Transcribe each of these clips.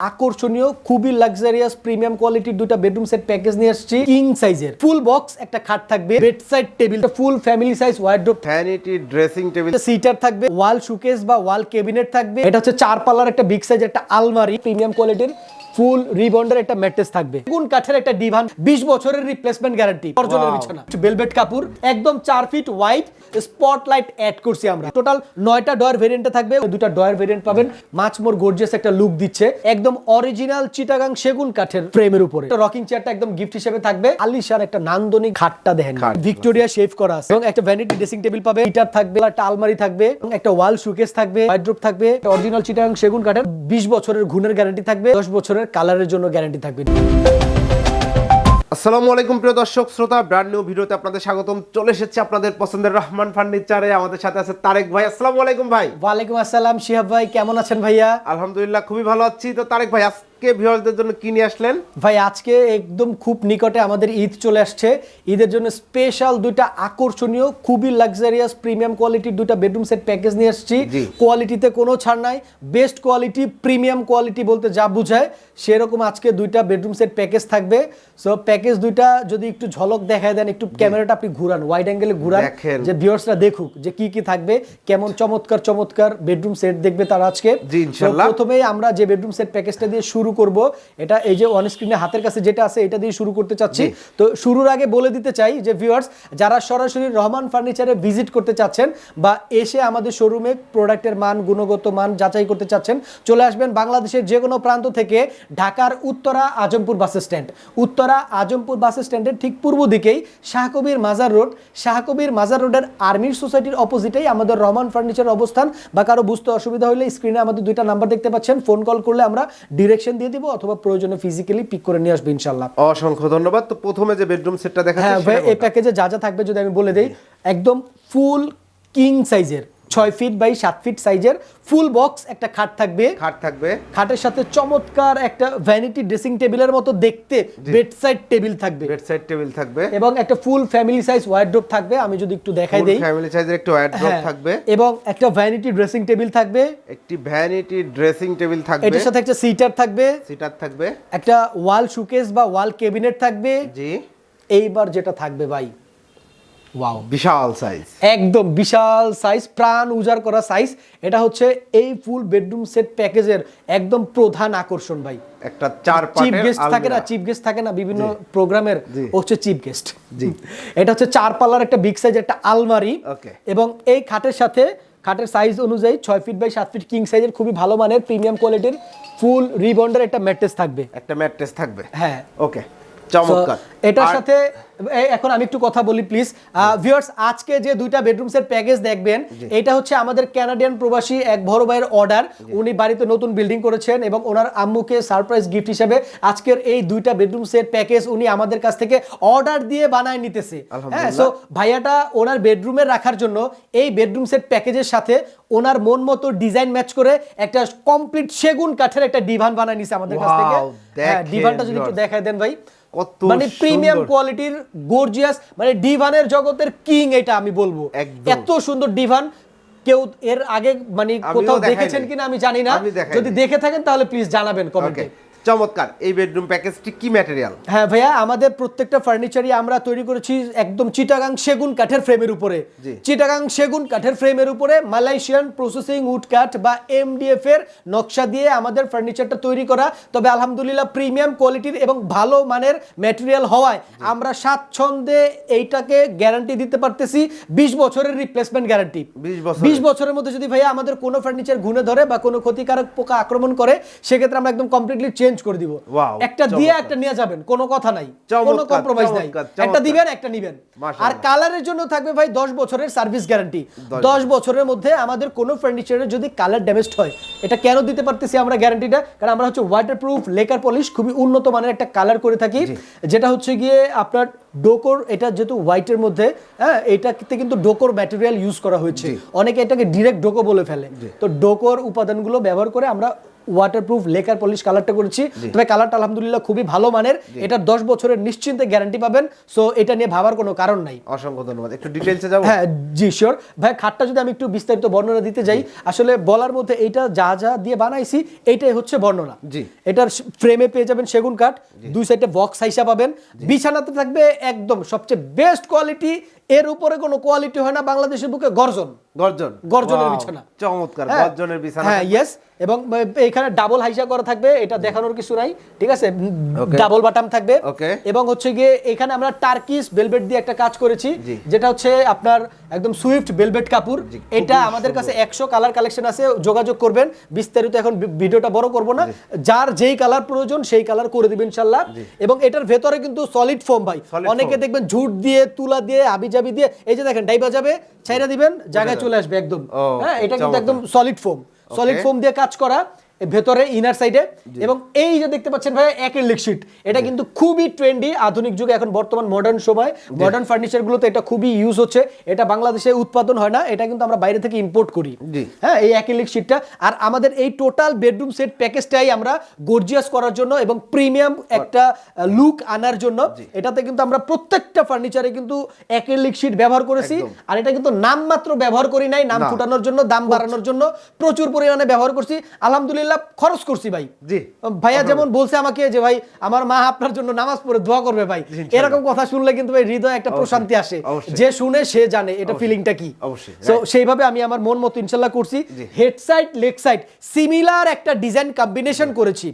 আকর্ষণীয় খুবই luxurious premium কোয়ালিটির দুটা বেডরুম সেট প্যাকেজ নিয়ে আসছি কিং সাইজের ফুল বক্স একটা খাট থাকবে bed side table full family size wardrobe vanity dressing table seater থাকবে ওয়াল শুকেস বা ওয়াল ক্যাবিনেট থাকবে। এটা হচ্ছে চার পালার একটা বিগ সাইজ একটা আলমারি প্রিমিয়াম কোয়ালিটির ফুল রিবন্ডের একটা ম্যাট্রেস থাকবে। কোন কাঠের একটা ডিভান 20 বছরের রিপ্লেসমেন্ট গ্যারান্টি অর্জনের বিছানা। বেলভেট কাপড় একদম 4 ফিট হোয়াইট স্পটলাইট অ্যাড করছি আমরা। টোটাল নয়টা ডয়ার ভেরিয়েন্টে থাকবে দুটা ডয়ার ভেরিয়েন্ট পাবেন। মাছ মোর গর্জিয়াস একটা লুক দিচ্ছে। একদম অরিজিনাল চিটাগাং সেগুন কাঠের ফ্রেমের উপরে। রকিং চেয়ারটা একদম গিফট হিসেবে থাকবে। আলিশার একটা নান্দনিক খাটটা দেখেন। ভিক্টোরিয়া শেভ করা আছে। এবং একটা ভ্যানিটি ড্রেসিং টেবিল পাবে। হিটার থাকবে একটা আলমারি থাকবে এবং একটা ওয়াল শুকেস থাকবে ওয়াইড্রোপ থাকবে অরিজিনাল চিটাগাং সেগুন কাঠের। 20 বছরের ঘুণের গ্যারান্টি থাকবে 10 বছরের কালারের জন্য গ্যারান্টি থাকবে। আসসালামু আলাইকুম প্রিয় দর্শক শ্রোতা ব্র্যান্ড নিউ ভিডিওতে আপনাদের স্বাগতম। চলে এসেছে আপনাদের পছন্দের রহমান ফার্নিচারে। আমাদের সাথে আছে তারেক ভাই। আসসালামু আলাইকুম ভাই। ওয়ালাইকুম আসসালাম শিহাব ভাই কেমন আছেন ভাইয়া? আলহামদুলিল্লাহ খুবই ভালো আছি। তো তারেক ভাই আজকে ভিউয়ারদের জন্য কি নিয়ে আসলেন? ভাই আজকে একদম খুব নিকটে আমাদের ঈদ চলে আসছে। ঈদের জন্য স্পেশাল দুইটা আকর্ষণীয় খুবই লাক্সারিয়াস প্রিমিয়াম কোয়ালিটির দুইটা বেডরুম সেট প্যাকেজ নিয়ে আসছি। কোয়ালিটিতে কোনো ছাড় নাই। বেস্ট কোয়ালিটি প্রিমিয়াম কোয়ালিটি বলতে যা বোঝায় সেরকম আজকে দুইটা বেডরুম সেট প্যাকেজ থাকবে। সো প্যাকেজ দুইটা যদি একটু ঝলক দেখায় দেন একটু ক্যামেরাটা আপনি ঘুরান ওয়াইড অ্যাঙ্গেলে ঘুরান। যে ভিউয়ার্সরা দেখুক যে কি কি থাকবে কেমন চমৎকার চমৎকার বেডরুম সেট দেখবে তারা আজকে। প্রথমেই আমরা যে বেডরুম সেট প্যাকেজটা দিয়ে শুরু করব। এটা এই যে অন স্ক্রিনে হাতের কাছে যেটা আছে এটা দিয়ে শুরু করতে চাচ্ছি। তো শুরুর আগে বলে দিতে চাই যে ভিউয়ার্স যারা সরাসরি রহমান ফার্নিচারে ভিজিট করতে চাচ্ছেন বা এসে আমাদের শোরুমে প্রোডাক্টের মান গুণগত মান যাচাই করতে চাচ্ছেন চলে আসবেন বাংলাদেশের যে কোনো প্রান্ত থেকে ঢাকার Uttara Azampur bus stand Uttara Azampur bus স্ট্যান্ডের ঠিক পূর্ব দিকেই শাহকবির মাজার রোড। শাহকবির মাজার রোডের আর্মির সোসাইটির অপোজিটেই আমাদের রহমান ফার্নিচার অবস্থান। বা কারও বুঝতে অসুবিধা হলে স্ক্রিনে আমাদের দুইটা নাম্বার দেখতে পাচ্ছেন। ফোন কল করলে আমরা ডিরেকশন দিয়ে দিব অথবা প্রয়োজনে ফিজিক্যালি পিক করে নিয়ে আসবে ইনশাল্লাহ অসংখ্য ধন্যবাদ। তো প্রথমে যে বেডরুম সেটটা দেখা হ্যাঁ ভাই এই প্যাকেজে যা যা থাকবে যদি আমি বলে দেই একদম ফুল কিং সাইজের ছয় ফিট বাই সাত ফিট সাইজের ফুল বক্স একটা খাট থাকবে। খাট থাকবে। খাটের সাথে চমৎকার একটা ভ্যানিটি ড্রেসিং টেবিলের মতো দেখতে বেড সাইড টেবিল থাকবে। বেড সাইড টেবিল থাকবে। এবং একটা ফুল ফ্যামিলি সাইজ ওয়ার্ড্রোপ থাকবে আমি যদি একটু দেখাই দেই। ফ্যামিলি সাইজের একটু ওয়ার্ড্রপ থাকবে। এবং একটা ভ্যানিটি ড্রেসিং টেবিল থাকবে। একটি ভ্যানিটি ড্রেসিং টেবিল থাকবে। এটার সাথে একটা সিটার থাকবে। সিটার থাকবে। একটা ওয়াল শুকেস বা ওয়াল কেবিনেট থাকবে। জি। এইবার যেটা থাকবে ভাই ওয়াও বিশাল সাইজ একদম বিশাল সাইজ প্রাণ উজাড় করা সাইজ এটা হচ্ছে এই ফুল বেডরুম সেট প্যাকেজের একদম প্রধান আকর্ষণ ভাই। একটা চার গেস্ট থাকে না গেস্ট থাকে না বিভিন্ন প্রোগ্রামের হচ্ছে গেস্ট জি। এটা হচ্ছে চার পাল্লার একটা বিগ সাইজ একটা আলমারি. এবং এই খাটের সাথে খাটের সাইজ অনুযায়ী ছয় ফিট বাই সাত ফিট কিং সাইজের খুবই ভালো মানের প্রিমিয়াম কোয়ালিটির ফুল রিবন্ডের একটা ম্যাট্রেস থাকবে। একটা ম্যাট্রেস থাকবে। হ্যাঁ। ওকে চমৎকার। এটার সাথে এখন আমি একটু কথা বলি প্লিজ ভিউয়ার্স আজকে যে দুইটা বেডরুম সেট প্যাকেজ দেখবেন এটা হচ্ছে আমাদের কানাডিয়ান প্রবাসী এক বড় ভাইয়ের অর্ডার উনি বাড়িতে নতুন বিল্ডিং করেছেন এবং ওনার আম্মুকে সারপ্রাইজ গিফট হিসেবে আজকের এই দুইটা বেডরুম সেট প্যাকেজ উনি আমাদের কাছ থেকে অর্ডার দিয়ে বানায় নিতেছে। হ্যাঁ সো ভাইয়াটা ওনার বেডরুমে রাখার জন্য এই বেডরুম সেট প্যাকেজের সাথে ওনার মন মতো ডিজাইন ম্যাচ করে একটা কমপ্লিট সেগুন কাঠের একটা ডিভান বানায় নিছে আমাদের কাছ থেকে। হ্যাঁ ডিভানটা যদি একটু দেখায় দেন ভাই। কত মানে প্রিমিয়াম কোয়ালিটির গর্জিয়াস মানে ডিভানের জগতের কিং এটা আমি বলব। এত সুন্দর ডিভান কেউ এর আগে মানে কোথাও দেখেছেন কিনা আমি জানি না। যদি দেখে থাকেন তাহলে প্লিজ জানাবেন কমেন্টে চমৎকার। এই বেডরুম প্যাকেজটি কি ম্যাটেরিয়াল হ্যাঁ ভাইয়া আমাদের প্রত্যেকটা ফার্নিচারই আমরা তৈরি করেছি একদম চিটাগাং সেগুন কাঠের ফ্রেমের উপরে। চিটাগাং সেগুন কাঠের ফ্রেমের উপরে মালয়েশিয়ান প্রসেসিং উড কাঠ বা এমডিএফ এর নকশা দিয়ে আমাদের ফার্নিচারটা তৈরি করা। তবে আলহামদুলিল্লাহ প্রিমিয়াম কোয়ালিটির এবং ভালো মানের ম্যাটেরিয়াল হওয়ায় আমরা স্বাচ্ছন্দ্যে এইটাকে গ্যারান্টি দিতে পারতেছি। বিশ বছরের রিপ্লেসমেন্ট গ্যারান্টি বিশ বছরের। মধ্যে যদি ভাইয়া আমাদের কোনো ফার্নিচার ঘুরে ধরে বা কোনো ক্ষতিকারক পোকা আক্রমণ করে সেক্ষেত্রে আমরা একদম কমপ্লিটলি চেঞ্জ করে দিব। একটা দিয়ে একটা নিয়ে যাবেন কোনো কথা নাই কোনো কম্প্রোমাইজ নাই। একটা দিবেন একটা নিবেন। আর কালারের জন্য থাকবে ভাই 10 বছরের সার্ভিস গ্যারান্টি 10 বছরের মধ্যে আমাদের কোনো ফার্নিচারের যদি কালার ড্যামেজড হয় এটা কেন দিতে পারতেছি আমরা গ্যারান্টিটা কারণ আমরা হচ্ছে ওয়াটারপ্রুফ লেকার পলিশ খুবই উন্নত মানের একটা কালার করে থাকি। যেটা হচ্ছে গিয়ে আপনার ডোকোর এটা যেহেতু হোয়াইটের মধ্যে হ্যাঁ এটাতে কিন্তু ডোকোর ম্যাটেরিয়াল ইউজ করা হয়েছে। অনেকে এটাকে ডিরেক্ট ডোকো বলে ফেলে। তো ডোকোর উপাদানগুলো ব্যবহার করে আমরা ওয়াটারপ্রুফ লেকার পলিশ কালারটা করেছি। তবে কালারটা আলহামদুলিল্লাহ খুবই ভালো মানের। এটা দশ বছরের নিশ্চিন্তে গ্যারান্টি পাবেন। সো এটা নিয়ে ভাবার কোনো কারণ নাই। অসংখ্য ধন্যবাদ। একটু ডিটেলসে যাব? হ্যাঁ জি শিওর ভাই খাটটা যদি আমি একটু বিস্তারিত বর্ণনা দিতে যাই আসলে বলার মধ্যে এইটা যা যা দিয়ে বানাইছি এইটাই হচ্ছে বর্ণনা। জি। এটার ফ্রেমে পেয়ে যাবেন সেগুন কাঠ। দুই সাইডে বক্স হাইসা পাবেন। বিছানাতে থাকবে একদম সবচেয়ে বেস্ট কোয়ালিটি এর উপরে কোন কোয়ালিটি হয় না বাংলাদেশের বুকে গর্জন। গর্জন। গর্জনের বিছানা। চমৎকার হ্যাঁ। গর্জনের বিছানা। হ্যাঁ ইয়েস এবং এখানে ডাবল হাইজা করা থাকবে এটা দেখানোর কিছু নাই ঠিক আছে? ডাবল বাটাম থাকবে. এবং হচ্ছে গিয়ে এখানে আমরা টার্কিস ভেলভেট দিয়ে একটা কাজ করেছি যেটা হচ্ছে আপনার একদম সুইফট ভেলভেট কাপড়। এটা আমাদের কাছে একশো কালার কালেকশন আছে যোগাযোগ করবেন। বিস্তারিত এখন ভিডিওটা বড় করব না। যার যেই কালার প্রয়োজন সেই কালার করে দিবেন ইনশাল্লাহ এবং এটার ভেতরে কিন্তু সলিড ফোম ভাই। অনেকে দেখবেন ঝুট দিয়ে তুলা দিয়ে আবিজাবি দিয়ে এই যে দেখেন ডাইবা যাবে ছাইরা দিবেন জায়গায় চলে আসবে একদম। হ্যাঁ এটা কিন্তু একদম সলিড ফোম সলিড ফোম দিয়ে কাজ করা। ভেতরে ইনার সাইডে এবং এই যে দেখতে পাচ্ছেন ভাই অ্যাক্রিলিক শীট এটা কিন্তু খুবই ট্রেন্ডি আধুনিক যুগে এখন বর্তমান মডার্ন সময়। মডার্ন ফার্নিচার গুলোতে এটা খুবই ইউজ হচ্ছে। এটা বাংলাদেশে উৎপাদন হয় না এটা কিন্তু আমরা বাইরে থেকে ইম্পোর্ট করি। হ্যাঁ এই অ্যাক্রিলিক শীটটা আর আমাদের এই টোটাল বেডরুম সেট প্যাকেজটাই আমরা গর্জিয়াস করার জন্য এবং প্রিমিয়াম একটা লুক আনার জন্য। এটাতে কিন্তু আমরা প্রত্যেকটা ফার্নিচারে কিন্তু অ্যাক্রিলিক শীট ব্যবহার করেছি। আর এটা কিন্তু নাম মাত্র ব্যবহার করি নাই নাম। ফুটানোর জন্য দাম বাড়ানোর জন্য প্রচুর পরিমাণে ব্যবহার করছি। আলহামদুলিল্লাহ খরচ করছি ভাই। জি। ভাইয়া যেমন বলছে আমাকে যে ভাই আমার মা আপনার জন্য নামাজ পড়ে দোয়া করবে ভাই। এরকম কথা শুনলে কিন্তু ভাই হৃদয়ে একটা প্রশান্তি আসে। যে শুনে সে জানে এটা ফিলিংটা কি? অবশ্যই, তো সেইভাবে আমি আমার মন মতো ইনশাল্লাহ করছি। Head side leg side similar একটা ডিজাইন কম্বিনেশন করেছি।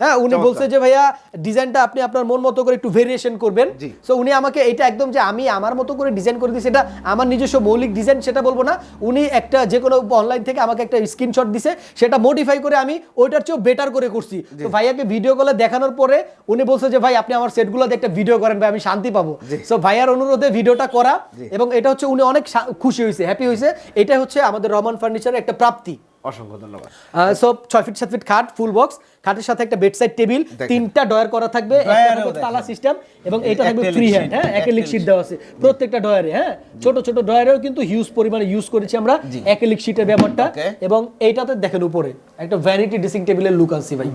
হ্যাঁ উনি বলছে যে ভাইয়া ডিজাইনটা আপনি আপনার মন মতো করে একটু ভেরিয়েশন করবেন। সো উনি আমাকে এটা একদম যে আমি আমার মতো করে ডিজাইন করে দিয়েছি এটা আমার নিজস্ব মৌলিক ডিজাইন সেটা বলব না। উনি একটা যে কোনো অনলাইন থেকে আমাকে একটা স্ক্রিনশট দিছে সেটা মডিফাই করে আমি ওইটার চেয়েও বেটার করে করছি। তো ভাইয়াকে ভিডিও কলে দেখানোর পরে উনি বলছে যে ভাই আপনি আমার সেটগুলোতে একটা ভিডিও করেন ভাই আমি শান্তি পাবো। সো ভাইয়ার অনুরোধে ভিডিওটা করা এবং এটা হচ্ছে উনি অনেক খুশি হয়েছে হ্যাপি হয়েছে। এটা হচ্ছে আমাদের রহমান ফার্নিচারের একটা প্রাপ্তি। অসংখ্য ধন্যবাদ। সব ছয় ফিট সাত ফিট খাট ফুল বক্স খাটের সাথে একটা বেড সাইড টেবিল তিনটা ডয়ার করা থাকবে। তালা সিস্টেম এবং এটা থাকবে ফ্রি হ্যান্ড হ্যাঁ? অ্যাক্রিলিক acrylic শীট দেওয়া আছে। প্রত্যেকটা ডয়ারে হ্যাঁ? ছোট ছোট ডয়ারেও কিন্তু হিউজ পরিমাণে ইউজ করেছি আমরা অ্যাক্রিলিক শীটের Okay. এবং এইটাতে দেখেন উপরে একটা ভ্যানিটি ড্রেসিং টেবিলের লুক আনছি ভাই।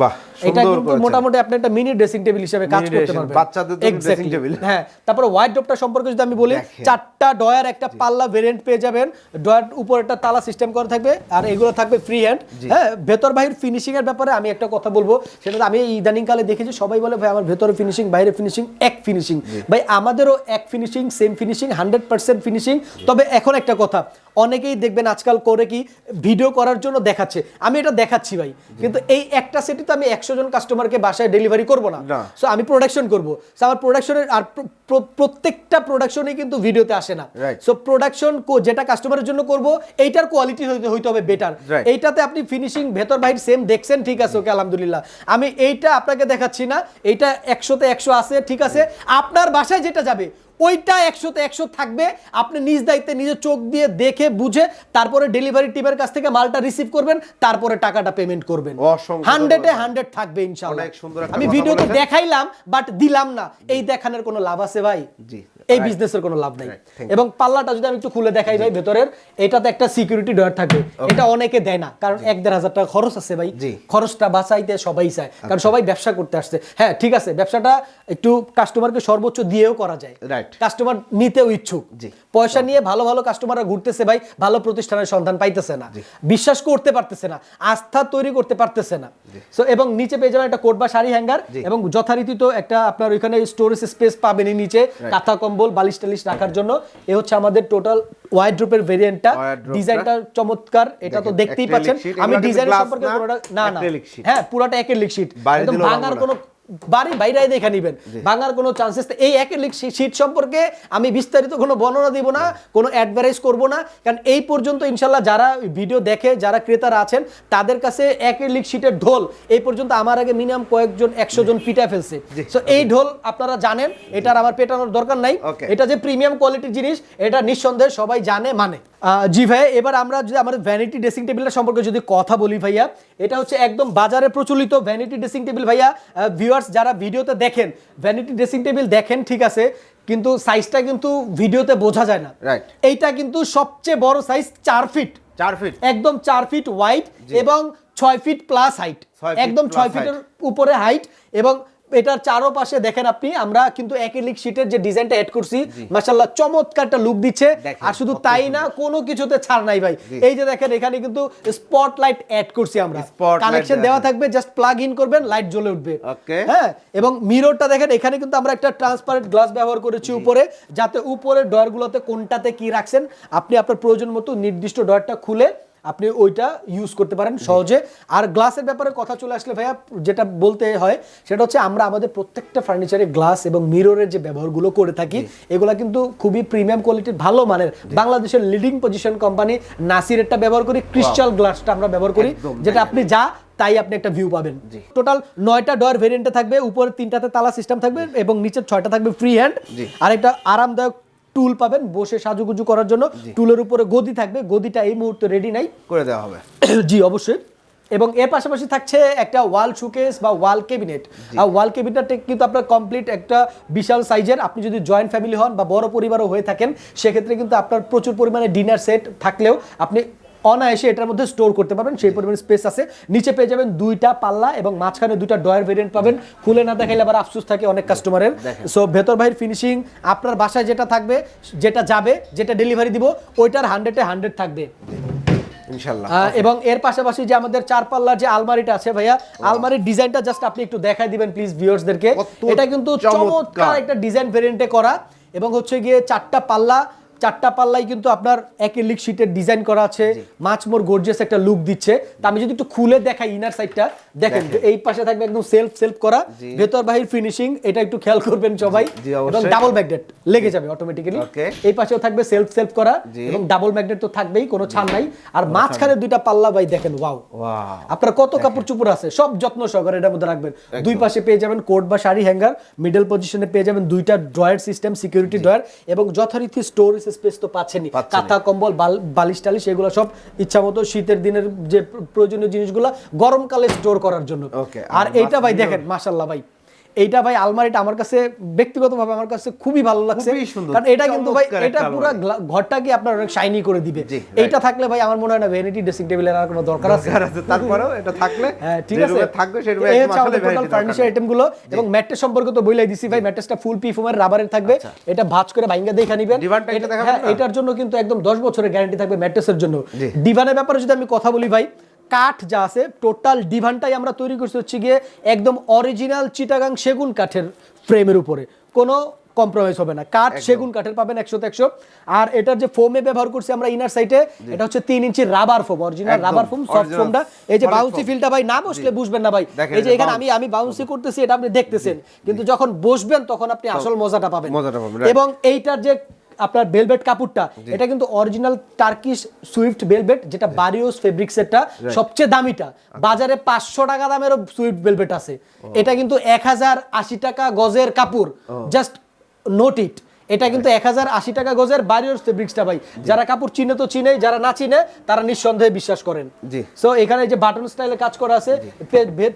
এটা কিন্তু মোটামুটি আপনি একটা মিনি ড্রেসিং টেবিল হিসেবে কাজ করতে dressing, পারবেন। বাচ্চাদের জন্য dressing Exactly. হ্যাঁ তারপরে ওয়াইড ডপটা সম্পর্কে যদি আমি বলি চারটা ডয়ার একটা পাল্লা ভেরিয়েন্ট পেয়ে যাবেন। ডয়ার উপর একটা তালা সিস্টেম করা থাকবে আর এগুলো থাকবে ফ্রি হ্যান্ড হ্যাঁ ভেতর বাহির ফিনিশিং এর ব্যাপারে আমি একটা কথা বলব সেটা আমি ইদানিং কালে দেখেছি সবাই বলে ভাই আমার ভেতরে ফিনিশিং বাইরে ফিনিশিং এক ফিনিশিং ভাই আমাদেরও এক finishing same finishing hundred percent finishing তবে এখন একটা কথা অনেকেই দেখবেন আজকাল করে কি ভিডিও করার জন্য দেখাচ্ছে। আমি এটা দেখাচ্ছি ভাই। কিন্তু এই একটা সেটই তো আমি একশো জন কাস্টমারকে বাসায় ডেলিভারি করব না। সো আমি প্রোডাকশন করব। So আমার প্রোডাকশনের আর প্র- প্র- প্রত্যেকটা প্রোডাকশনই কিন্তু ভিডিওতে আসে না. সো প্রোডাকশন যেটা কাস্টমারের জন্য করব এইটার কোয়ালিটি হইতে হবে বেটার. এইটাতে আপনি ফিনিশিং ভেতর বাইরে সেম দেখছেন ঠিক আছে ওকে আলহামদুলিল্লাহ। আমি এইটা আপনাকে দেখাচ্ছি না এইটা একশোতে একশো আছে ঠিক আছে? আপনার বাসায় যেটা যাবে ওইটা একশোতে একশো থাকবে আপনি নিজ দায়িত্বে নিজের চোখ দিয়ে দেখে বুঝে তারপরে ডেলিভারি টিমের কাছ থেকে মালটা রিসিভ করবেন তারপরে টাকাটা পেমেন্ট করবেন। হান্ড্রেডে হান্ড্রেড থাকবে একটা আমি কথা ভিডিওতে দেখাইলাম বাট দিলাম না। এই দেখানোর কোনো লাভ আছে ভাই? জি। এই বিজনেসের কোনো লাভ নাই. এবং পাল্লাটা যদি আমি একটু খুলে দেখাই ভাই ভেতরের এটাতে একটা সিকিউরিটি ডয়ার থাকবে। এটা অনেকে দেয় না কারণ এক দেড় হাজার টাকা খরচ আছে ভাই। খরচটা বাঁচাইতে সবাই চায় কারণ সবাই ব্যবসা করতে আসছে। হ্যাঁ ঠিক আছে ব্যবসাটা একটু কাস্টমারকে সর্বোচ্চ দিয়েও করা যায়। রাইট কাস্টমার নিতেও ইচ্ছুক। জি। পয়সা নিয়ে ভালো ভালো কাস্টমাররা ঘুরতেছে ভাই ভালো প্রতিষ্ঠানের সন্ধান পাইতেছে না। বিশ্বাস করতে পারতেছে না আস্থা তৈরি করতে পারতেছে না। সো এবং নিচে পেয়ে যাবেন একটা কোট বা শাড়ি হ্যাঙ্গার এবং যথারীতি তো একটা আপনার ওইখানে স্টোরেজ স্পেস পাবেনই নিচে কাঁথা কম্বল বালিশ টালিশ রাখার জন্য। এ হচ্ছে আমাদের টোটাল ওয়াইড রুপের ভেরিয়েন্টটা। ডিজাইনটা চমৎকার এটা তো দেখতেই পাচ্ছেন। আমি glass সম্পর্কে পুরোটা না না। হ্যাঁ পুরোটা একই লিক শিট একদম ভাঙার কোনো বাড়ি বাইরে দেখে নিবেন। ভাঙার কোনো চান্সেস এই অ্যাক্রিলিক শীট সম্পর্কে আমি বিস্তারিত কোনো বর্ণনা দিব না কোনো অ্যাডভার্টাইজ করব না। কারণ এই পর্যন্ত ইনশাল্লাহ যারা ভিডিও দেখে যারা ক্রেতারা আছেন তাদের কাছে অ্যাক্রিলিক শীটের ঢোল এই পর্যন্ত আমার আগে মিনিমাম কয়েকজন একশো জন পিটা ফেলছে। সো এই ঢোল আপনারা জানেন এটার আমার পেটানোর দরকার নাই। এটা যে প্রিমিয়াম কোয়ালিটির জিনিস এটা নিঃসন্দেহে সবাই জানে মানে। জি ভাইয়া এবার আমরা যদি আমাদের ভ্যানিটি ড্রেসিং টেবিলটা সম্পর্কে যদি কথা বলি ভাইয়া এটা হচ্ছে একদম বাজারে প্রচলিত ভ্যানিটি ড্রেসিং টেবিল ভাইয়া। ভিউয়ার্স যারা ভিডিওতে দেখেন ভ্যানিটি ড্রেসিং টেবিল দেখেন ঠিক আছে কিন্তু সাইজটা কিন্তু ভিডিওতে বোঝা যায় না। Right. এইটা কিন্তু সবচেয়ে বড় সাইজ চার ফিট চার ফিট একদম চার ফিট ওয়াইড এবং ছয় ফিট প্লাস হাইট একদম ছয় ফিটের উপরে হাইট এবং এটার চারোপাশে দেখেন আপনি আমরা কিন্তু একলিক শীটের যে ডিজাইনটা এড করছি মাশাল্লাহ চমৎকার একটা লুক দিচ্ছে। আর শুধু তাই না কোনো কিছুতে ছাড় নাই ভাই। এই যে দেখেন এখানে কিন্তু স্পটলাইট অ্যাড করছি আমরা। কানেকশন দেওয়া থাকবে জাস্ট প্লাগ ইন করবেন লাইট জ্বলে উঠবে. হ্যাঁ এবং মিররটা দেখেন এখানে কিন্তু আমরা একটা ট্রান্সপারেন্ট গ্লাস ব্যবহার করেছি উপরে যাতে উপরের ডয়ারগুলোতে কোনটাতে কি রাখছেন আপনি আপনার প্রয়োজন মতো নির্দিষ্ট ডয়ারটা খুলে আপনি ওইটা ইউজ করতে পারেন সহজে। আর গ্লাসের ব্যাপারে কথা চলে আসলে ভাইয়া যেটা বলতে হয় সেটা হচ্ছে আমরা আমাদের প্রত্যেকটা ফার্নিচারে গ্লাস এবং মিররের যে ব্যবহারগুলো করে থাকি এগুলা কিন্তু খুবই প্রিমিয়াম কোয়ালিটির ভালো মানের। বাংলাদেশের লিডিং পজিশন কোম্পানি নাসিরেরটা ব্যবহার করি ক্রিস্টাল গ্লাসটা আমরা ব্যবহার করি যেটা আপনি যা তাই আপনি একটা ভিউ পাবেন। টোটাল নয়টা ডয়ার ভেরিয়েন্টে থাকবে উপরে তিনটাতে তালা সিস্টেম থাকবে এবং নিচে ছয়টা থাকবে ফ্রি হ্যান্ড আর একটা আরামদায়ক টুল পাবেন বসে সাজুগুজু করার জন্য। টুলের উপরে গদি থাকবে গদিটা এই মুহূর্তে রেডি নাই। করে দেওয়া হবে। জি অবশ্যই। এবং এর পাশাপাশি থাকছে একটা ওয়াল শুকেস বা ওয়াল ক্যাবিনেট আর ওয়াল ক্যাবিনেটটা কিন্তু আপনার কমপ্লিট একটা বিশাল সাইজের আপনি যদি জয়েন্ট ফ্যামিলি হন বা বড় পরিবারও হয়ে থাকেন সেক্ষেত্রে কিন্তু আপনার প্রচুর পরিমাণে ডিনার সেট থাকলেও আপনি অনায়াসে এটার মধ্যে স্টোর করতে পারবেন। সেই পরিমাণ স্পেস আছে। নিচে পেয়ে যাবেন দুইটা পাল্লা এবং মাঝখানে দুইটা ডয়ার ভেরিয়েন্ট পাবেন। খুলে না দেখাইলে আবার আফসোস থাকে অনেক কাস্টমারের সো ভেতর বাহির ফিনিশিং আপনার বাসায় যেটা থাকবে যেটা যাবে যেটা ডেলিভারি দিব ওইটার হান্ড্রেডে হান্ড্রেড থাকবে। ইনশাল্লাহ। এবং এর পাশাপাশি যে আমাদের চার পাল্লার যে আলমারিটা আছে ভাইয়া আলমারির ডিজাইনটা জাস্ট আপনি একটু দেখাই দিবেন প্লিজ ভিউয়ার্সদেরকে এটা কিন্তু চমৎকার। চমৎকার একটা ডিজাইন ভেরিয়েন্টে করা। এবং হচ্ছে গিয়ে চারটা পাল্লা চারটা পাল্লাই কিন্তু আপনার একেলিক শীটের ডিজাইন করা আছে। মাছমোর গর্জিয়াস একটা লুক দিচ্ছে। তা আমি যদি একটু খুলে দেখাই ইনার সাইডটা দেখেন এই পাশে থাকবে একদম সেলফ সেলফ করা। ভেতর বাহির ফিনিশিং এটা একটু খেয়াল করবেন সবাই। এবং ডাবল ম্যাগনেট লেগে যাবে অটোমেটিক্যালি এই পাশেও থাকবে সেলফ সেলফ করা এবং ডাবল ম্যাগনেট তো থাকবেই কোনো ছাড় নাই। আর মাঝখানে দুইটা পাল্লা ভাই দেখেন ওয়াও ওয়াও আপনার কত কাপড় চুপড় আছে সব যত্ন সহকারে এটার মধ্যে রাখবেন। দুই পাশে পেয়ে যাবেন কোট বা শাড়ি হ্যাঙ্গার মিডল পজিশনে পেয়ে যাবেন দুইটা ড্রয়ার সিস্টেম সিকিউরিটি ড্রয়ার এবং যথারীতি স্টোরেজ স্পেস তো পাচ্ছেনই। কাঁথা কম্বল বালিশ টালিশ এগুলো সব ইচ্ছা মতো শীতের দিনের যে প্র- প্রয়োজনীয় জিনিসগুলো গরমকালে স্টোর করার জন্য। আর এইটা ভাই দেখেন মাসাল্লাহ ভাই। এইটা ভাই আলমারিটা আমার কাছে ব্যক্তিগতভাবে আমার কাছে খুবই ভালো লাগছে। কারণ এটা কিন্তু ভাই এটা পুরো ঘরটাকে আপনার অনেক শাইনি করে দিবে। এইটা থাকলে ভাই আমার মনে হয় না ভ্যানিটি ড্রেসিং টেবিলের আর কোনো দরকার আছে। তারপরেও এটা থাকলে হ্যাঁ ঠিক আছে। থাকবে একদম আসলে টোটাল ফার্নিচার আইটেমগুলো এবং ম্যাট্রেস সম্পর্কে তো বইলাই দিছি ভাই ম্যাট্রেসটা ফুল পি ফোমের রাবারের থাকবে। এটা ভাঁজ করে ভাইঙ্গা দেখা নিবেন। হ্যাঁ এটার জন্য কিন্তু একদম 10 বছরের গ্যারান্টি থাকবে ম্যাট্রেসের জন্য। ডিভানের ব্যাপারে যদি আমি কথা বলি ভাই কাঠ যা আছে টোটাল ডিভানটাই আমরা তৈরি করছি হচ্ছে গিয়ে একদম অরিজিনাল চিটাগাং সেগুন কাঠের ফ্রেমের উপরে। কোনো কম্প্রোমাইজ হবে না। কাঠ সেগুন কাঠের পাবেন একশো একশো। আর এটার যে ফোমে ব্যবহার করছি আমরা ইনার সাইডে এটা হচ্ছে তিন ইঞ্চি rubber foam original rubber foam soft ফোমটা এই যে বাউন্সি। ফিলটা ভাই না বসলে বুঝবেন না ভাই। এই যে এখানে আমি আমি বাউন্সি করতেছি এটা আপনি দেখতেছেন। কিন্তু যখন বসবেন তখন আপনি আসল মজাটা পাবেন. এবং এইটার যে আপনার বেলভেট কাপড়টা এটা কিন্তু অরিজিনাল টার্কিশ সুইফট বেলভেট যেটা বারিওস ফেব্রিক্স এরটা সবচেয়ে দামিটা। বাজারে পাঁচশো টাকা দামেরও সুইফট বেলভেট আছে। এটা কিন্তু এক হাজার আশি টাকা গজের কাপড়। জাস্ট নোট ইট এটা কিন্তু এক হাজার আশি টাকা গজের বারিওস ফেব্রিক্সটা ভাই। যারা কাপড় চিনে তো চিনে যারা না চিনে তারা নিঃসন্দেহে বিশ্বাস করেন। জি। সো এখানে যে বাটন স্টাইলে কাজ করা আছে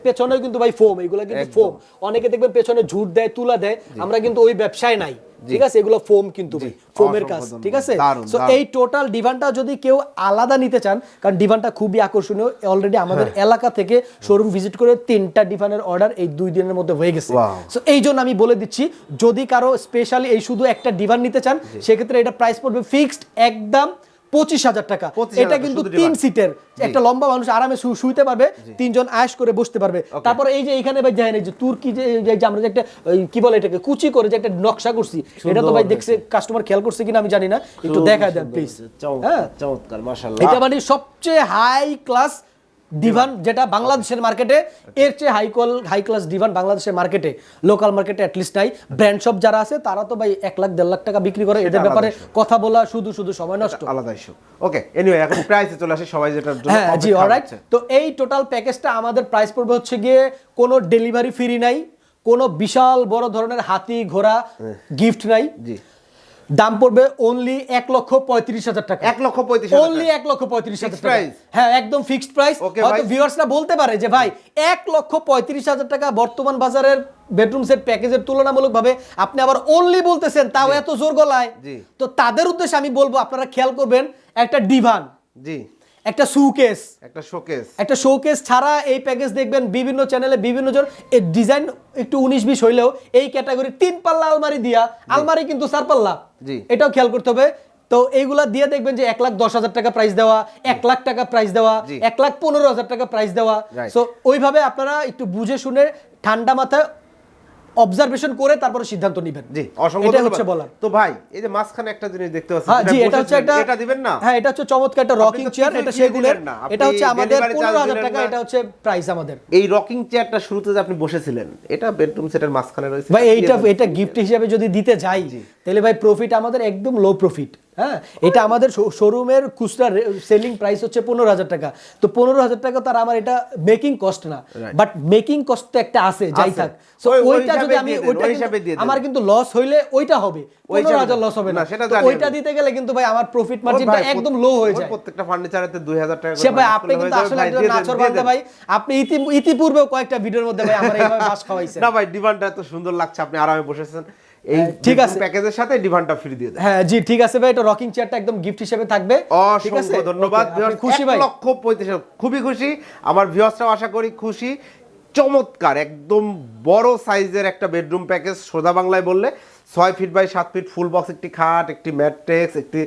পেছনেও কিন্তু ভাই ফোম এগুলো কিন্তু ফোম অনেকে দেখবেন পেছনে ঝুট দেয় তুলা দেয়। আমরা কিন্তু ওই ব্যবসায় নাই। ঠিক আছে? এগুলো ফোম কিন্তু ফোমের কাজ ঠিক আছে? তো সো এই টোটাল ডিভানটা যদি কেউ আলাদা নিতে চান কারণ ডিভানটা খুবই আকর্ষণীয় অলরেডি আমাদের হ্যাঁ। এলাকা থেকে শোরুম ভিজিট করে তিনটা ডিভানের অর্ডার এই দুই দিনের মধ্যে হয়ে গেছে। তো সো এই জন্য আমি বলে দিচ্ছি যদি কারও স্পেশালি এই শুধু একটা ডিভান নিতে চান সেক্ষেত্রে এটা প্রাইস পড়বে ফিক্সড একদম পঁচিশ হাজার টাকা। এটা কিন্তু তিন সিটের একটা লম্বা মানুষ আরামে শুইতে পারবে তিনজন আয়স করে বসতে পারবে। তারপর এই যে এখানে ভাই জানেন যে তুর্কি যে আমরা যে একটা কি বলে এটাকে কুচি করে যে একটা নকশা করছি এটা তো ভাই দেখছে কাস্টমার খেয়াল করছে কিনা আমি জানি না একটু দেখা দেন প্লিজ হ্যাঁ? চমৎকার মাশাআল্লাহ। এটা মানে সবচেয়ে হাই ক্লাস ডিভান যেটা বাংলাদেশের মার্কেটে এর চেয়ে high call high class divan বাংলাদেশের মার্কেটে লোকাল মার্কেটে অ্যাটলিস্ট নাই। ব্র্যান্ড শপ যারা আছে তারা তো ভাই এক লাখ দেড় লাখ টাকা বিক্রি করে। এদের ব্যাপারে কথা বলা শুধু শুধু সময় নষ্ট। আলাদা ইস্যু ওকে এনিওয়ে এখন প্রাইসে চলে আসে সবাই যেটা হ্যাঁ জি অলরাইট তো এই টোটাল প্যাকেজটা আমাদের প্রাইস পড়বে হচ্ছে গিয়ে কোনো ডেলিভারি ফ্রি নাই কোনো বিশাল বড় ধরনের হাতি ঘোড়া গিফট নাই। জি। দাম পড়বে অনলি এক লক্ষ পঁয়ত্রিশ হাজার টাকা। এক লক্ষ পঁয়ত্রিশ অনলি এক লক্ষ পঁয়ত্রিশ হাজার প্রাইস টাকা। হ্যাঁ একদম ফিক্সড প্রাইস হয়তো ভিউয়ার্সরা বলতে পারে যে ভাই এক লক্ষ পঁয়ত্রিশ হাজার টাকা বর্তমান বাজারের বেডরুম সেট প্যাকেজের তুলনামূলক ভাবে আপনি আবার অনলি বলতেছেন তাও এত জোর গলায়? তো তাদের উদ্দেশ্যে আমি বলব আপনারা খেয়াল করবেন একটা ডিভান জি। একটা শোকেস একটা শোকেস একটা শোকেস ছাড়া এই প্যাকেজ দেখবেন বিভিন্ন চ্যানেলে বিভিন্ন জন। এই ডিজাইন একটু উনিশ বিশ হইলেও এই ক্যাটাগরি তিন পাল্লা আলমারি দিয়া আলমারি কিন্তু চার পাল্লা। জি। এটাও খেয়াল করতে হবে। তো এইগুলা দিয়ে দেখবেন যে এক লাখ দশ হাজার টাকা প্রাইস দেওয়া এক লাখ টাকা প্রাইস দেওয়া এক লাখ পনেরো হাজার টাকা প্রাইস দেওয়া. সো ওইভাবে আপনারা একটু বুঝে শুনে ঠান্ডা মাথায় অবজারভেশন করে তারপরে সিদ্ধান্ত নেবেন। জি অসংখ্য হচ্ছে বলার। তো ভাই এই যে মাঝখানে একটা জিনিস দেখতে পাচ্ছি হ্যাঁ জি এটা হচ্ছে একটা এটা দিবেন না? হ্যাঁ এটা হচ্ছে চমৎকার একটা রকিং চেয়ার এটা। আপনি এটা হচ্ছে আমাদের delivery charge পনেরো হাজার দিলেন টাকা এটা হচ্ছে প্রাইস আমাদের। এই রকিং চেয়ারটা শুরুতে যে আপনি বসেছিলেন এটা বেডরুম সেটের মাঝখানে রয়েছে। ভাই এইটা এটা? গিফট হিসেবে যদি দিতে যাই তাহলে ভাই প্রফিট আমাদের একদম লো প্রফিট হ্যাঁ এটা আমাদের শোরুমের খুচরা সেলিং প্রাইস হচ্ছে পনেরো হাজার টাকা। তো পনেরো হাজার টাকা তার আমার এটা মেকিং কস্ট না। বাট মেকিং কস্ট তো একটা আছে যাই থাক। সো ওইটা যদি আমি ওইটা আমার কিন্তু লস হইলে ওইটা হবে। পনেরো হাজার লস হবে না। ওইটা দিতে গেলে কিন্তু ভাই আমার প্রফিট মার্জিনটা একদম লো হয়ে যায়। প্রত্যেকটা ফার্নিচারেতে 2000 টাকা সে ভাই আপনি কিন্তু আসলে একজন নাচর ভাই আপনি ইতি ইতিপূর্বেও কয়েকটা ভিডিওর মধ্যে ভাই আমার এইভাবে বাস খাওয়াইছেন। না ভাই ডিভানটা এত সুন্দর লাগছে আপনি আরামে বসেছেন। এই ঠিক আছে। প্যাকেজের সাথে ডিভানটা ফ্রি দিয়ে দেন। হ্যাঁ জি ঠিক আছে ভাই এটা রকিং চেয়ারটা একদম গিফট হিসেবে থাকবে। ঠিক আছে? ধন্যবাদ। খুশি ভাই। লক্ষ পঁয়ত্রিশ। খুবই খুশি। আমার ভিউয়ার্সরাও আশা করি খুশি। চমৎকার একদম বড় সাইজের একটা বেডরুম প্যাকেজ সোজা বাংলায় বললে ছয় ফিট বাই সাত ফিট ফুল বক্স একটি খাট একটি ম্যাট্রেক্স একটি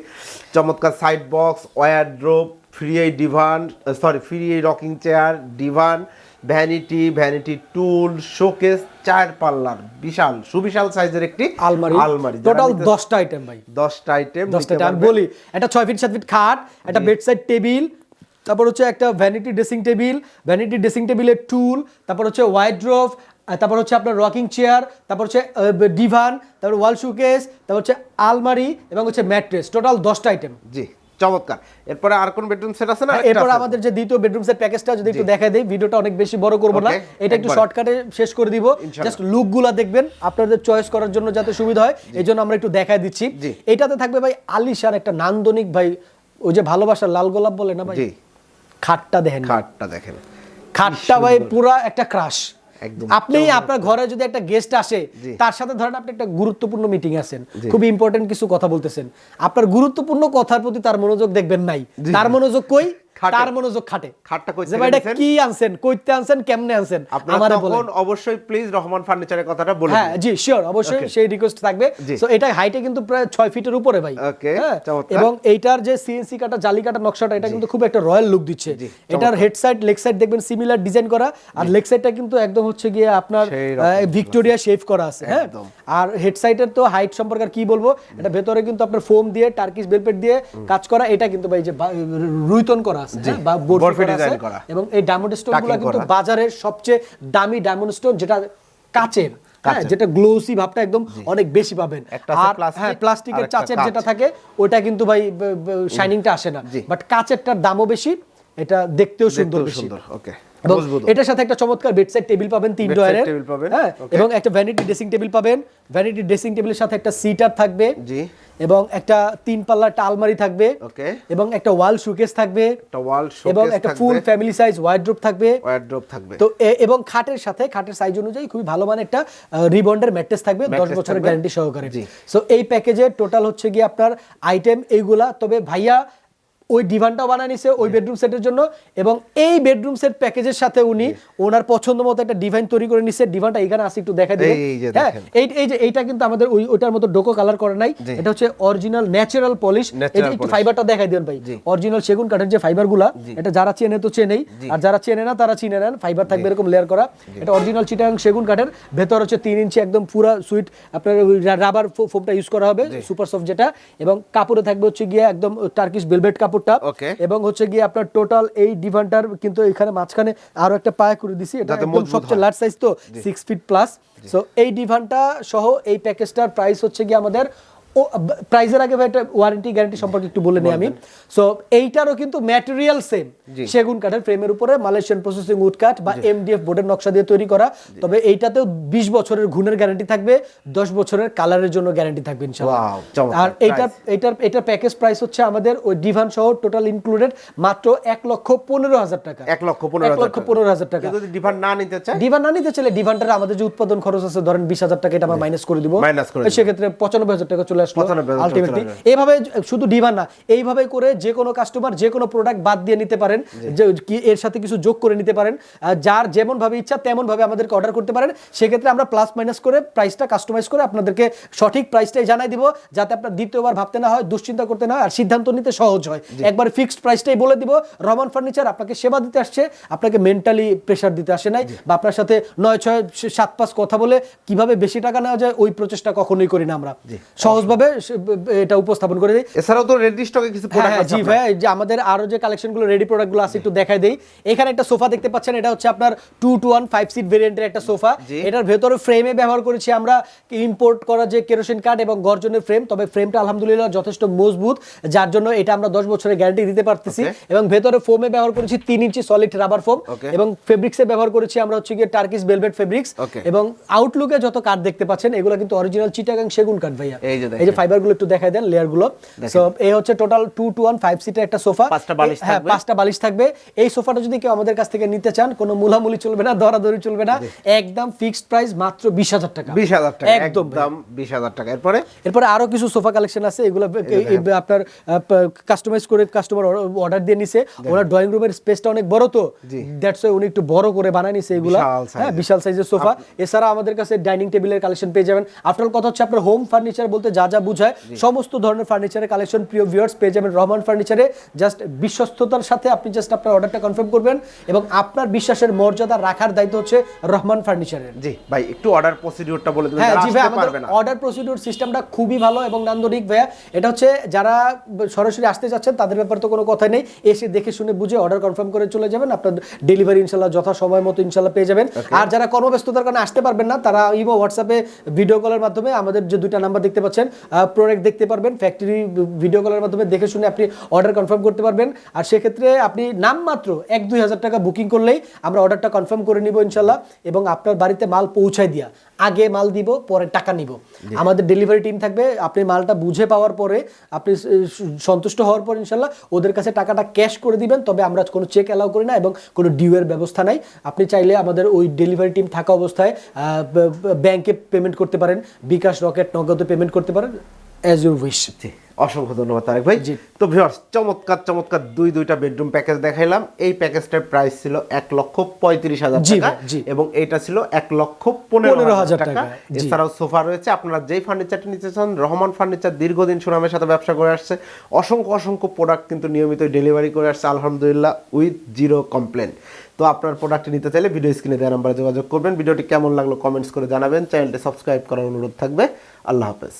চমৎকার সাইড বক্স ওয়ারড্রোপ ফ্রি এই ডিভান সরি ফ্রি এই rocking chair divan vanity vanity stool showcase চার পাল্লার বিশাল সুবিশাল সাইজের একটি আলমারি। আলমারি। টোটাল দশটা আইটেম ভাই। দশটা আইটেম দশটা। আমি বলি একটা ছয় ফিট সাত ফিট খাট একটা বেড সাইড টেবিল তারপর হচ্ছে একটা vanity dressing table vanity dressing টেবিলের টুল তারপর হচ্ছে ওয়াইড্রোভ তারপর হচ্ছে আপনার রকিং চেয়ার তারপর হচ্ছে ডিভান তারপর ওয়াল শুকেস তারপর হচ্ছে আলমারি এবং হচ্ছে ম্যাট্রেস টোটাল দশটা আইটেম জি। চমৎকার। এরপরে আর কোন বেডরুম সেট আছে না হ্যাঁ, এরপর আমাদের যে দ্বিতীয় বেডরুম সেট প্যাকেজটা যদি একটু দেখাই দেই ভিডিওটা অনেক বেশি বড় করব না। এটা একটু শর্টকাটে শেষ করে দিব। জাস্ট লুকগুলা দেখবেন আপনাদের চয়েস করার জন্য যাতে সুবিধা হয় এই জন্য আমরা একটু দেখাই দিচ্ছি। এটাতে থাকবে ভাই আলিশান একটা নান্দনিক ভাই ওই যে ভালোবাসার লাল গোলাপ বলে না ভাই? খাটটা দেখেন খাটটা দেখেন। খাটটা ভাই পুরা একটা ক্রাশ একদম আপনি আপনার ঘরে যদি একটা গেস্ট আসে তার সাথে ধরেন আপনি একটা গুরুত্বপূর্ণ মিটিং আছেন খুব ইম্পর্টেন্ট কিছু কথা বলতেছেন। আপনার গুরুত্বপূর্ণ কথার প্রতি তার মনোযোগ দেখবেন নাই। তার মনোযোগ কই। তার মনোযোগ খাটে। খাটটা কই যে ভাই এটা কি আনছেন কইতে আনছেন কেমনে আনছেন? আমারে বলেন। অবশ্যই প্লিজ রহমান ফার্নিচারের কথাটা বলে হ্যাঁ জি শিওর অবশ্যই সেই রিকোয়েস্ট থাকবে। সো এটা হাইটে কিন্তু প্রায় ছয় ফিটের উপরে ভাই। Okay, হ্যাঁ, এবং এইটার যে সিএনসি কাটা জালি কাটা নকশাটা এটা কিন্তু খুব একটা রয়্যাল লুক দিচ্ছে। এটার হেড সাইড লেগ সাইড দেখবেন সিমিলার ডিজাইন করা। আর লেগ সাইডটা কিন্তু একদম হচ্ছে গিয়ে আপনার ভিক্টোরিয়া শেভ করা আছে হ্যাঁ? আর হেড সাইডের তো হাইট সম্পর্কে কি বলব? এটা ভেতরে কিন্তু আপনার ফোম দিয়ে টার্কিশ বেলপেট দিয়ে কাজ করা। এটা কিন্তু ভাই যে রুইতন করা আছে। হ্যাঁ, বা বরফি ডিজাইন করা আছে। এবং এই ডায়মন্ড স্টোনগুলো কিন্তু বাজারের সবচেয়ে দামি ডায়মন্ড স্টোন যেটা কাচের হ্যাঁ? যেটা গ্লোসি ভাবটা একদম অনেক বেশি পাবেন। আর হ্যাঁ প্লাস্টিকের চাচের যেটা থাকে ওটা কিন্তু ভাই শাইনিংটা আসে না। বাট কাচেরটার দামও বেশি এটা দেখতেও সুন্দর বেশি। ওকে এবং এটার সাথে একটা চমৎকার বেডসাইড টেবিল পাবেন তিন ডয়ারের table পাবেন, হ্যাঁ এবং একটা ভ্যানিটি ড্রেসিং টেবিল পাবেন। ভ্যানিটি ড্রেসিং টেবিলের সাথে একটা সিটার থাকবে জি। এবং একটা তিন পাল্লা একটা আলমারি থাকবে ওকে। এবং একটা ওয়াল শোকেস থাকবে একটা ওয়াল শোকেস এবং একটা ফুল ফ্যামিলি সাইজ ওয়ার্ড্রোপ থাকবে। ওয়ারড্রপ থাকবে। তো এবং খাটের সাথে খাটের সাইজ অনুযায়ী খুবই ভালো মানের একটা রিবন্ডের ম্যাট্রেস থাকবে দশ Mattress বছরের গ্যারান্টি সহকারে। জি। সো এই প্যাকেজে টোটাল হচ্ছে গিয়ে আপনার আইটেম এইগুলা তবে ভাইয়া ওই ডিভানটাও বানায় নিছে ওই বেডরুম সেটের জন্য এবং এই বেডরুম সেট প্যাকেজের সাথে উনি ওনার পছন্দ মতো একটা ডিভাইন তৈরি করে নিছে। ডিভানটা এখানে আসি একটু দেখা দিই হ্যাঁ এই এই যে এইটা কিন্তু আমাদের ওই ওইটার মতো ডোকো কালার করে নাই। এটা হচ্ছে অরিজিনাল ন্যাচারাল পলিশ Natural একটু ফাইবারটা দেখাই দেন ভাই। অরিজিনাল সেগুন কাঠের যে ফাইবারগুলা এটা যারা চেনে তো চেনেই। আর যারা চেনে না তারা চিনে নেন। ফাইবার থাকবে এরকম লেয়ার করা। এটা অরিজিনাল চিটাং সেগুন কাঠের। ভেতর হচ্ছে তিন ইঞ্চি একদম পুরা সুইট আপনার রাবার ফোমটা ইউজ করা হবে সুপার সফট যেটা। এবং কাপড়ে থাকবে হচ্ছে গিয়ে একদম টার্কিশ বেলভেট কাপড়টা Okay. এবং হচ্ছে গিয়ে আপনার টোটাল এই ডিভানটার কিন্তু এখানে মাঝখানে আরও একটা পায়া করে দিছি। এটা একদম সবচেয়ে লার্জ সাইজ তো সিক্স ফিট প্লাস সো এই ডিভানটা সহ এই প্যাকেজটার প্রাইস হচ্ছে গিয়ে আমাদের প্রাইজের আগে ভাই একটা ওয়ারেন্টি গ্যারান্টি সম্পর্কে একটু বলে নিই আমি। সো এইটারও কিন্তু ম্যাটেরিয়াল সেম সেগুন কাঠের ফ্রেমের উপরে মালয়েশিয়ান প্রসেসিং উড কাঠ বা এমডিএফ বোর্ডের নকশা দিয়ে তৈরি করা। তবে এইটাতেও বিশ বছরের ঘুণের গ্যারান্টি থাকবে দশ বছরের কালারের জন্য গ্যারান্টি থাকবে ইনশাআল্লাহ। আর এইটার price। এটার প্যাকেজ প্রাইস হচ্ছে আমাদের ওই ডিভান সহ টোটাল ইনক্লুডেড মাত্র এক লক্ষ পনেরো হাজার টাকা। এক লক্ষ পনেরো এক লক্ষ পনেরো হাজার টাকা। যদি ডিভান না নিতে চায়? ডিভান না নিতে চাইলে ডিভানটার আমাদের যে উৎপাদন খরচ আছে ধরেন বিশ হাজার টাকা এটা আমরা মাইনাস করে দিব। করে সেক্ষেত্রে পঁচানব্বই হাজার টাকা চলে চলে আসলো আলটিমেটলি এইভাবে শুধু না এইভাবে করে যে কোনো কাস্টমার যে কোনো প্রোডাক্ট বাদ দিয়ে নিতে পারেন যে এর সাথে কিছু যোগ করে নিতে পারেন যার যেমন ভাবে ইচ্ছা তেমন ভাবে আমাদেরকে অর্ডার করতে পারেন। সেক্ষেত্রে আমরা প্লাস মাইনাস করে প্রাইসটা কাস্টমাইজ করে আপনাদেরকে সঠিক প্রাইসটাই জানাই দিব যাতে আপনার দ্বিতীয়বার ভাবতে না হয় দুশ্চিন্তা করতে না হয় আর সিদ্ধান্ত নিতে সহজ হয়। একবার ফিক্সড প্রাইসটাই বলে দিব রহমান ফার্নিচার আপনাকে সেবা দিতে আসছে আপনাকে মেন্টালি প্রেশার দিতে আসে নাই বা আপনার সাথে নয় ছয় সাত পাঁচ কথা বলে কীভাবে বেশি টাকা নেওয়া যায় ওই প্রচেষ্টা কখনোই করি না আমরা। সহজভাবে সে- এটা উপস্থাপন করে দিই এছাড়াও তো রেডি স্টকে কিছু প্রোডাক্ট হ্যাঁ, আছে জি ভাই যে আমাদের আরও যে কালেকশনগুলো রেডি প্রোডাক্টগুলো আছে একটু দেখাই দেই। এখানে একটা সোফা দেখতে পাচ্ছেন এটা হচ্ছে আপনার two two one five seat ভেরিয়েন্টের একটা সোফা। এটার ভেতরে ফ্রেমে ব্যবহার করেছি আমরা ইম্পোর্ট করা যে কেরোসিন কাঠ এবং গর্জনের ফ্রেম তবে ফ্রেমটা আলহামদুলিল্লাহ যথেষ্ট মজবুত যার জন্য এটা আমরা দশ বছরের গ্যারান্টি দিতে পারতেছি। এবং ভেতরে ফোমে ব্যবহার করেছি তিন ইঞ্চি সলিড রাবার ফোম. এবং ফেব্রিক্সে ব্যবহার করেছি আমরা হচ্ছে গিয়ে টার্কিশ ভেলভেট ফেব্রিক্স এবং আউটলুকে যত কাঠ দেখতে পাচ্ছেন এগুলো কিন্তু অরিজিনাল চিটাগাং সেগুন কাঠ ভাইয়া। এই যে এই যে। ফাইবারগুলো একটু দেখাই দেন লেয়ারগুলো সো এই হচ্ছে total two two one five সিটের একটা সোফা। পাঁচটা বালিশ হ্যাঁ থাকবে। পাঁচটা বালিশ থাকবে। এই সোফাটা যদি কেউ আমাদের কাছ থেকে নিতে চান কোনো মূলামূলি চলবে না দরাদরি চলবে না একদম ফিক্সড প্রাইস মাত্র বিশ হাজার টাকা। বিশ হাজার টাকা একদম। একদম বিশ হাজার টাকা। এরপরে? এরপরে আরও কিছু সোফা কালেকশন আছে এগুলো আপনার কাস্টমাইজ করে কাস্টমার অর্ডার দিয়ে নিছে। ওনার ড্রয়িং রুমের স্পেসটা অনেক বড় তো। দ্যাটস ওয়াই উনি একটু বড় করে বানায় নিছে এগুলো। হ্যাঁ বিশাল সাইজের সোফা। এছাড়া আমাদের কাছে ডাইনিং টেবিলের কালেকশন পেয়ে যাবেন। আফটার কথা হচ্ছে আপনার হোম ফার্নিচার বলতে যা যা বুঝায়। সমস্ত ধরনের ফার্নিচারের কালেকশন প্রিয় ভিউয়ার্স পেয়ে যাবেন রহমান ফার্নিচারে জাস্ট বিশ্বস্ততার সাথে আপনি জাস্ট আপনার অর্ডারটা কনফার্ম করবেন এবং আপনার বিশ্বাসের মর্যাদা রাখার দায়িত্ব হচ্ছে রহমান ফার্নিচারের জি ভাই একটু অর্ডার প্রসিডিউরটা বলে দিবেন হ্যাঁ জি ভাই আমাদের অর্ডার প্রসিডিউর সিস্টেমটা খুবই ভালো এবং নান্দনিক ভাইয়া। এটা হচ্ছে যারা সরাসরি আসতে যাচ্ছেন তাদের ব্যাপারে তো কোনো কথাই নেই। এসে দেখে শুনে বুঝে অর্ডার কনফার্ম করে চলে যাবেন। আপনার ডেলিভারি ইনশাল্লাহ যথা সময় মতো ইনশাল্লাহ পেয়ে যাবেন। আর যারা কর্মব্যস্ততার কারণে আসতে পারবেন না তারা ইমো হোয়াটসঅ্যাপে ভিডিও কলের মাধ্যমে আমাদের যে দুইটা নাম্বার দেখতে পাচ্ছেন প্রোডাক্ট দেখতে পারবেন ফ্যাক্টরি ভিডিও কলের মাধ্যমে দেখে শুনে আপনি অর্ডার কনফার্ম করতে পারবেন। আর সেক্ষেত্রে আপনি নামমাত্র এক দুই হাজার টাকা বুকিং করলেই আমরা অর্ডারটা কনফার্ম করে নিব ইনশাল্লাহ এবং আপনার বাড়িতে মাল পৌঁছায় দিয়া। আগে মাল দিব পরে টাকা নিব। আমাদের ডেলিভারি টিম থাকবে আপনি মালটা বুঝে পাওয়ার পরে আপনি সন্তুষ্ট হওয়ার পর ইনশাল্লাহ ওদের কাছে টাকাটা ক্যাশ করে দিবেন তবে আমরা কোনো চেক অ্যালাউ করি না এবং কোনো ডিউয়ের ব্যবস্থা নাই। আপনি চাইলে আমাদের ওই ডেলিভারি টিম থাকা অবস্থায় ব্যাংকে পেমেন্ট করতে পারেন বিকাশ রকেট নগদে পেমেন্ট করতে পারেন। অ্যাজ ইউর উইশ অসংখ্য ধন্যবাদ তারেক ভাই। তো ভিউয়ার্স চমৎকার চমৎকার দুই দুইটা বেডরুম প্যাকেজ দেখাইলাম। এই প্যাকেজটার প্রাইস ছিল এক লক্ষ পঁয়ত্রিশ হাজার টাকা এবং এইটা ছিল এক লক্ষ পনেরো হাজার টাকা। এছাড়াও সোফা রয়েছে আপনারা যেই ফার্নিচারটি নিতে চান রহমান ফার্নিচার দীর্ঘদিন সুনামের সাথে ব্যবসা করে আসছে। অসংখ্য অসংখ্য প্রোডাক্ট কিন্তু নিয়মিত ডেলিভারি করে আসছে আলহামদুলিল্লাহ উইথ জিরো কমপ্লেন তো আপনার প্রোডাক্টটি নিতে চাইলে ভিডিও স্ক্রিনে দেওয়া নাম্বারে যোগাযোগ করবেন। ভিডিওটি কেমন লাগল কমেন্টস করে জানাবেন। চ্যানেলটি সাবস্ক্রাইব করার অনুরোধ থাকবে। আল্লাহ হাফেজ।